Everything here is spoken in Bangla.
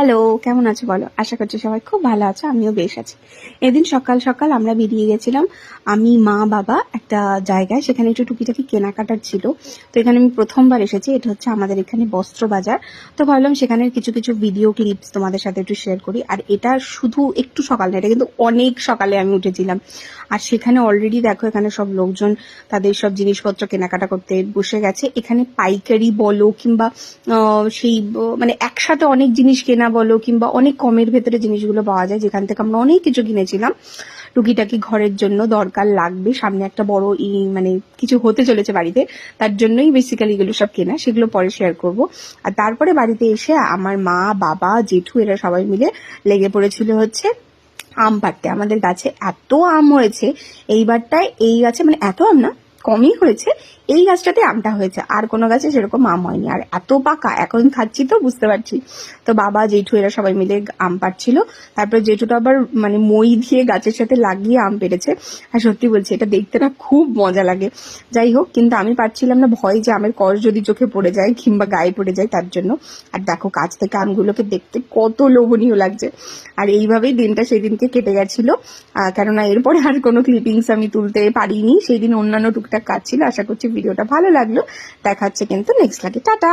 হ্যালো কেমন আছো বলো? আশা করছি সবাই খুব ভালো আছো, আমিও বেশ আছি। এদিন সকাল সকাল আমরা বেরিয়ে গেছিলাম। আমি, মা, বাবা একটা জায়গায়, সেখানে একটু টুকিটাকি কেনাকাটার ছিল। তো এখানে আমি প্রথমবার এসেছি, এটা হচ্ছে আমাদের এখানে বস্ত্র বাজার। তো ভাবলাম সেখানের কিছু কিছু ভিডিও ক্লিপস তোমাদের সাথে একটু শেয়ার করি। আর এটা শুধু একটু সকাল না, এটা কিন্তু অনেক সকালে আমি উঠেছিলাম। আর সেখানে অলরেডি দেখো, এখানে সব লোকজন তাদের সব জিনিসপত্র কেনাকাটা করতে বসে গেছে। এখানে পাইকারি বলো কিংবা সেই মানে একসাথে অনেক জিনিস কেনা বলো কিংবা অনেক কমের ভেতরে জিনিসগুলো পাওয়া যায়, যেখান থেকে আমরা অনেক কিছু কিনেছিলাম। টুকিটাকি ঘরের জন্য দরকার লাগবে, সামনে একটা বড় ই মানে কিছু হতে চলেছে বাড়িতে, তার জন্যই বেসিক্যালি এগুলো সব কেনা, সেগুলো পরে শেয়ার করব। আর তারপরে বাড়িতে এসে আমার মা, বাবা, জেঠু এরা সবাই মিলে লেগে পড়েছিল হচ্ছে আম পাড়তে। আমাদের গাছে এত আম হয়েছে, এইবারটায় এই গাছে মানে এত আম না কমই হয়েছে। এই গাছটাতে আমটা হয়েছে। আর কোনো গাছে সেরকম আম হয়নি। আর এত পাকা, এখন খাচ্ছি তো, বুঝতে পারছি। তো বাবা, জেঠু এরা সবাই মিলে আম পাড়ছিল। তারপরে জেঠুটা আবার মানে মই দিয়ে গাছের সাথে লাগিয়ে আম পেরেছে আর সত্যি বলছি, এটা দেখতে না খুব মজা লাগে। যাই হোক, কিন্তু আমি পাচ্ছিলাম না। ভয় যে আমের কষ যদি চোখে পড়ে যায় কিংবা গায়ে পড়ে যায় তার জন্য। আর দেখো, কাছ থেকে আমগুলোকে দেখতে কত লোভনীয় লাগছে। আর এইভাবেই দিনটা সেদিনকে কেটে গেছিল। কেননা এরপরে আর কোনো ক্লিপিংস আমি তুলতে পারিনি। সেই দিন অন্যান্য টুকটাক কাজ ছিল। আশা করছি ভিডিওটা ভালো লাগল। দেখাচ্ছে কিন্তু নেক্সট লাগে টাটা!